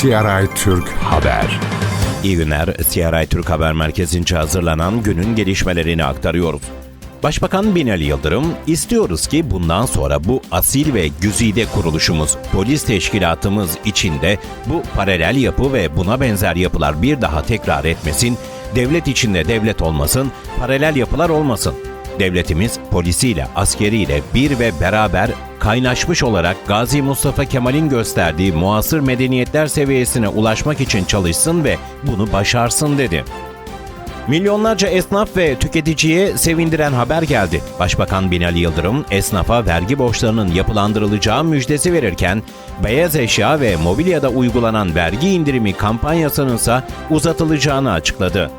CRI Türk Haber. İyi günler. CRI Türk Haber Merkezi'nce hazırlanan günün gelişmelerini aktarıyoruz. Başbakan Binali Yıldırım, istiyoruz ki bundan sonra bu asil ve güzide kuruluşumuz, polis teşkilatımız içinde bu paralel yapı ve buna benzer yapılar bir daha tekrar etmesin, devlet içinde devlet olmasın, paralel yapılar olmasın. Devletimiz polisiyle, askeriyle bir ve beraber kaynaşmış olarak Gazi Mustafa Kemal'in gösterdiği muasır medeniyetler seviyesine ulaşmak için çalışsın ve bunu başarsın dedi. Milyonlarca esnaf ve tüketiciye sevindiren haber geldi. Başbakan Binali Yıldırım, esnafa vergi borçlarının yapılandırılacağı müjdesi verirken, beyaz eşya ve mobilyada uygulanan vergi indirimi kampanyasının ise uzatılacağını açıkladı.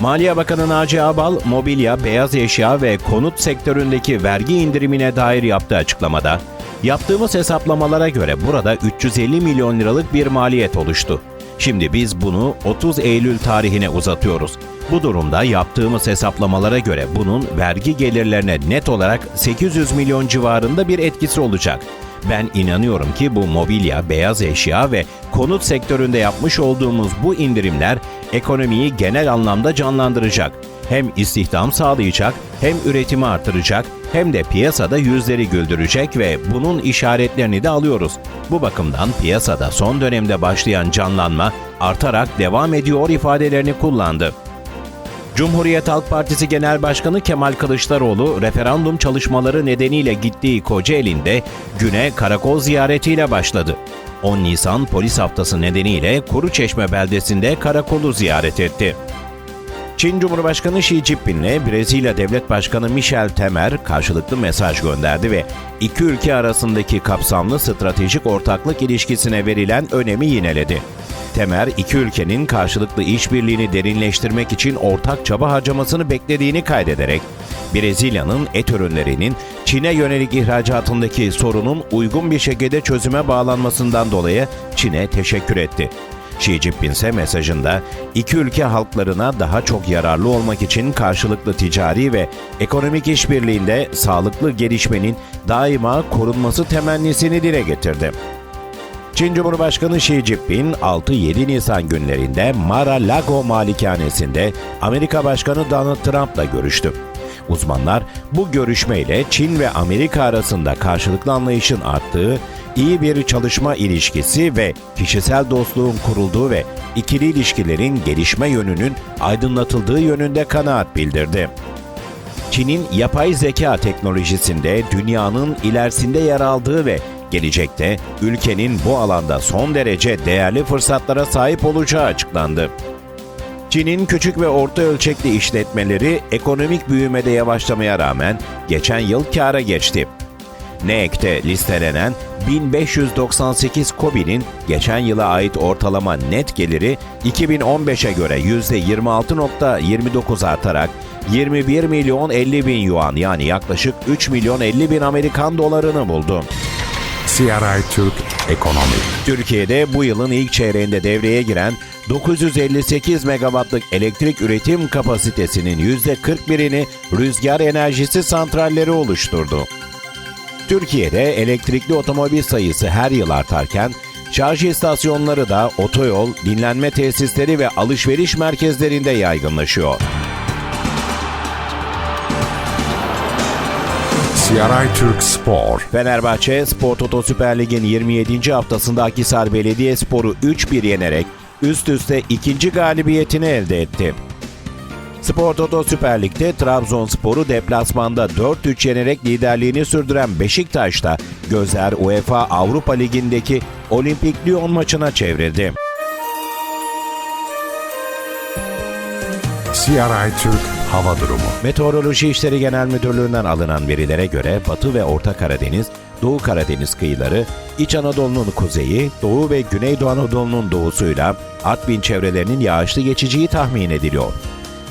Maliye Bakanı Naci Abal, mobilya, beyaz eşya ve konut sektöründeki vergi indirimine dair yaptığı açıklamada, yaptığımız hesaplamalara göre burada 350 milyon liralık bir maliyet oluştu. Şimdi biz bunu 30 Eylül tarihine uzatıyoruz. Bu durumda yaptığımız hesaplamalara göre bunun vergi gelirlerine net olarak 800 milyon civarında bir etkisi olacak. Ben inanıyorum ki bu mobilya, beyaz eşya ve konut sektöründe yapmış olduğumuz bu indirimler ekonomiyi genel anlamda canlandıracak. Hem istihdam sağlayacak, hem üretimi artıracak, hem de piyasada yüzleri güldürecek ve bunun işaretlerini de alıyoruz. Bu bakımdan piyasada son dönemde başlayan canlanma artarak devam ediyor ifadelerini kullandı. Cumhuriyet Halk Partisi Genel Başkanı Kemal Kılıçdaroğlu referandum çalışmaları nedeniyle gittiği Kocaeli'nde güne karakol ziyaretiyle başladı. 10 Nisan polis haftası nedeniyle Kuruçeşme beldesinde karakolu ziyaret etti. Çin Cumhurbaşkanı Xi Jinping'le Brezilya Devlet Başkanı Michel Temer karşılıklı mesaj gönderdi ve iki ülke arasındaki kapsamlı stratejik ortaklık ilişkisine verilen önemi yineledi. Temer, iki ülkenin karşılıklı işbirliğini derinleştirmek için ortak çaba harcamasını beklediğini kaydederek, Brezilya'nın et ürünlerinin Çin'e yönelik ihracatındaki sorunun uygun bir şekilde çözüme bağlanmasından dolayı Çin'e teşekkür etti. Xi Jinping ise mesajında iki ülke halklarına daha çok yararlı olmak için karşılıklı ticari ve ekonomik işbirliğinde sağlıklı gelişmenin daima korunması temennisini dile getirdi. Çin Cumhurbaşkanı Xi Jinping 6-7 Nisan günlerinde Mar-a-Lago malikanesinde Amerika Başkanı Donald Trump'la görüştü. Uzmanlar bu görüşmeyle Çin ve Amerika arasında karşılıklı anlayışın arttığı, iyi bir çalışma ilişkisi ve kişisel dostluğun kurulduğu ve ikili ilişkilerin gelişme yönünün aydınlatıldığı yönünde kanaat bildirdi. Çin'in yapay zeka teknolojisinde dünyanın ilerisinde yer aldığı ve gelecekte ülkenin bu alanda son derece değerli fırsatlara sahip olacağı açıklandı. Çin'in küçük ve orta ölçekli işletmeleri ekonomik büyümede yavaşlamaya rağmen geçen yıl kâra geçti. NEC'te listelenen 1598 KOBİ'nin geçen yıla ait ortalama net geliri 2015'e göre %26.29 artarak 21 milyon 50 bin yuan yani yaklaşık 3 milyon 50 bin Amerikan dolarını buldu. CRI Türk Ekonomi. Türkiye'de bu yılın ilk çeyreğinde devreye giren 958 megawattlık elektrik üretim kapasitesinin %41'ini rüzgar enerjisi santralleri oluşturdu. Türkiye'de elektrikli otomobil sayısı her yıl artarken, şarj istasyonları da otoyol, dinlenme tesisleri ve alışveriş merkezlerinde yaygınlaşıyor. CRI Türk Spor. Fenerbahçe, Spor Toto Süper Lig'in 27. haftasında Akhisar Belediyespor'u 3-1 yenerek üst üste ikinci galibiyetini elde etti. Spor Toto Süper Lig'de Trabzonspor'u deplasmanda 4-3 yenerek liderliğini sürdüren Beşiktaş'ta gözler UEFA Avrupa Ligi'ndeki Olimpik Lyon maçına çevrildi. CRI Türk Hava Durumu. Meteoroloji İşleri Genel Müdürlüğü'nden alınan verilere göre Batı ve Orta Karadeniz, Doğu Karadeniz kıyıları, İç Anadolu'nun kuzeyi, Doğu ve Güneydoğu Anadolu'nun doğusuyla Artvin çevrelerinin yağışlı geçeceği tahmin ediliyor.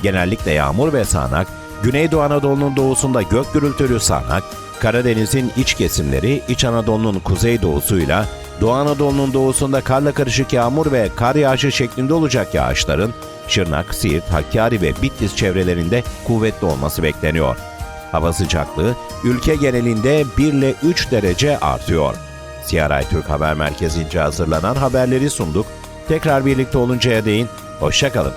Genellikle yağmur ve sağanak, Güneydoğu Anadolu'nun doğusunda gök gürültülü sağanak, Karadeniz'in iç kesimleri İç Anadolu'nun kuzeydoğusuyla Doğu Anadolu'nun doğusunda karla karışık yağmur ve kar yağışı şeklinde olacak yağışların Şırnak, Siirt, Hakkari ve Bitlis çevrelerinde kuvvetli olması bekleniyor. Hava sıcaklığı ülke genelinde 1 ile 3 derece artıyor. CRI Türk Haber Merkezi'nce hazırlanan haberleri sunduk. Tekrar birlikte oluncaya değin, hoşçakalın.